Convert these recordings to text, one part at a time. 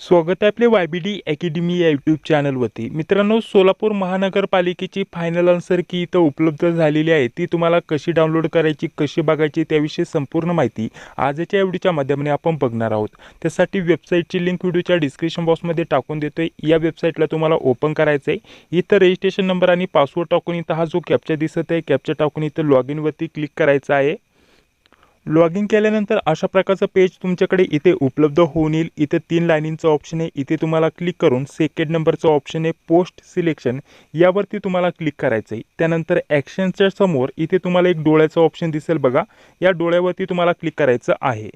स्वागत आहे आपले वाय बी डी अकॅडमी या यूट्यूब चॅनलवरती मित्रांनो सोलापूर महानगरपालिकेची फायनल आन्सर की इथं उपलब्ध झालेली आहे ती तुम्हाला कशी डाउनलोड करायची कशी बघायची त्याविषयी संपूर्ण माहिती आजच्या एवढीच्या माध्यमाने आपण बघणार आहोत. त्यासाठी वेबसाईटची लिंक व्हिडिओच्या डिस्क्रिप्शन बॉक्समध्ये टाकून देतो आहे या वेबसाईटला तुम्हाला ओपन करायचं आहे इथं रजिस्ट्रेशन नंबर आणि पासवर्ड टाकून इथं हा जो कॅप्चा दिसत आहे कॅप्चा टाकून इथं लॉग इनवरती क्लिक करायचं आहे. लॉग इन केल्यानंतर अशा प्रकारचं पेज तुमच्याकडे इथे उपलब्ध होऊन येईल. इथे तीन लाईनींचं ऑप्शन आहे. इथे तुम्हाला क्लिक करून सेकंड नंबरचं ऑप्शन आहे. पोस्ट सिलेक्शन यावरती तुम्हाला क्लिक करायचं आहे. त्यानंतर ॲक्शनच्या समोर इथे तुम्हाला एक डोळ्याचं ऑप्शन दिसेल बघा. या डोळ्यावरती तुम्हाला क्लिक करायचं आहे.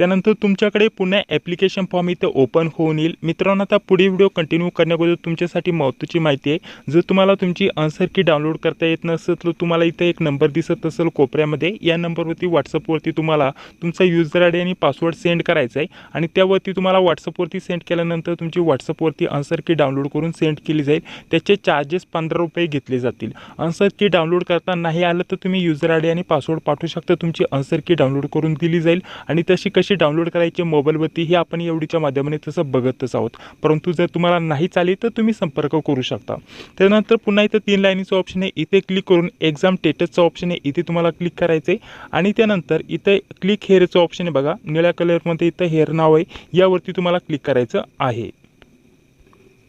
त्यानंतर तुमच्याकडे पुन्हा ॲप्लिकेशन फॉर्म इथं ओपन होऊन येईल. मित्रांनो आता पुढे व्हिडिओ कंटिन्यू करण्याबद्दल तुमच्यासाठी महत्त्वाची माहिती आहे. जर तुम्हाला तुमची आन्सर की डाउनलोड करता येत नसेल तर तुम्हाला इथं एक नंबर दिसत असेल कोपऱ्यामध्ये. या नंबरवरती व्हॉट्सअपवरती तुम्हाला तुमचा युजर आय डी आणि पासवर्ड सेंड करायचा आहे. आणि त्यावरती तुम्हाला व्हॉट्सअपवरती सेंड केल्यानंतर तुमची व्हॉट्सअपवरती आन्सर की डाउनलोड करून सेंड केली जाईल. त्याचे चार्जेस पंधरा रुपये घेतले जातील. आन्सर की डाउनलोड करता नाही आलं तर तुम्ही युजर आय डी आणि पासवर्ड पाठवू शकता. तुमची आन्सर की डाउनलोड करून दिली जाईल. आणि तशी कशी डाउनलोड करायची मोबाईलवरती ही आपण एवढीच्या माध्यमाने तसं बघतच आहोत. परंतु जर तुम्हाला नाही चालेल तर तुम्ही संपर्क करू शकता. त्यानंतर पुन्हा इथं तीन लाईनीचं ऑप्शन आहे. इथे क्लिक करून एक्झाम टेटसचं ऑप्शन आहे. इथे तुम्हाला क्लिक करायचं आहे आणि त्यानंतर इथं क्लिक हेअरचं ऑप्शन आहे बघा. निळ्या कलरमध्ये इथं हेअर नाव आहे. यावरती तुम्हाला क्लिक करायचं आहे.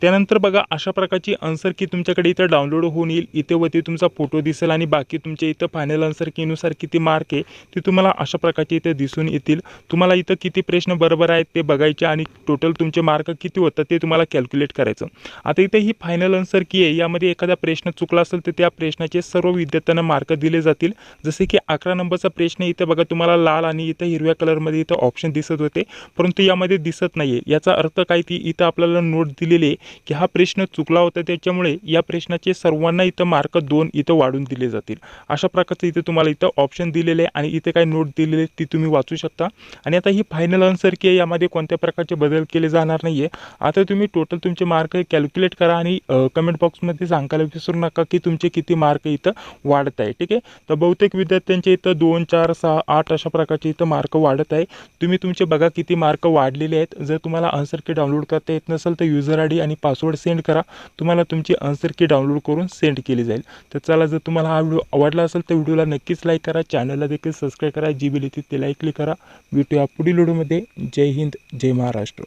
त्यानंतर बघा अशा प्रकारची आन्सर की तुमच्याकडे इथं डाउनलोड होऊन येईल. इथे वरती तुमचा फोटो दिसेल आणि बाकी तुमच्या इथं फायनल आन्सर कीनुसार किती मार्क आहे ते तुम्हाला अशा प्रकारचे इथे दिसून येतील. तुम्हाला इथं किती प्रश्न बरोबर आहेत ते बघायचे आणि टोटल तुमचे मार्क किती होतात ते तुम्हाला कॅल्क्युलेट करायचं. आता इथे ही फायनल आन्सर की आहे. यामध्ये एखादा प्रश्न चुकला असेल तर त्या प्रश्नाचे सर्व विद्यार्थ्यांना मार्क दिले जातील. जसे की अकरा नंबरचा प्रश्न इथं बघा तुम्हाला लाल आणि इथं हिरव्या कलरमध्ये इथं ऑप्शन दिसत होते. परंतु यामध्ये दिसत नाही आहे याचा अर्थ काय? ती इथं आपल्याला नोट दिलेली आहे. की हा प्रश्न चुकला होता त्याच्यामुळे या प्रश्नाचे सर्वांना इथं मार्क दोन इथं वाढून दिले जातील. अशा प्रकारचं इथं तुम्हाला इथं ऑप्शन दिलेले आहे आणि इथे काय नोट दिलेले आहेत ती तुम्ही वाचू शकता. आणि आता ही फायनल आन्सर की आहे यामध्ये कोणत्या प्रकारचे बदल केले जाणार नाही आहे आता तुम्ही टोटल तुमचे मार्क कॅल्क्युलेट करा आणि कमेंट बॉक्समध्ये सांगायला विसरू नका की तुमचे किती मार्क इथं वाढत आहे ठीक आहे? तर बहुतेक विद्यार्थ्यांचे इथं दोन चार सहा आठ अशा प्रकारचे इथं मार्क वाढत आहे. तुम्ही तुमचे बघा किती मार्क वाढलेले आहेत. जर तुम्हाला आन्सर की डाउनलोड करता येत नसेल तर युजर आय डी आणि पासवर्ड सेंड करा. तुम्हाला तुमची आन्सर की डाउनलोड करून सेंड केली जाईल. तर चला जर तुम्हाला हा व्हिडिओ आवडला असेल तर व्हिडिओला नक्कीच लाईक करा. चॅनलला देखील सबस्क्राईब करा. जी बिल येते ते लाईक क्लिक करा. भेटूया पुढील व्हिडिओमध्ये जय हिंद जय महाराष्ट्र.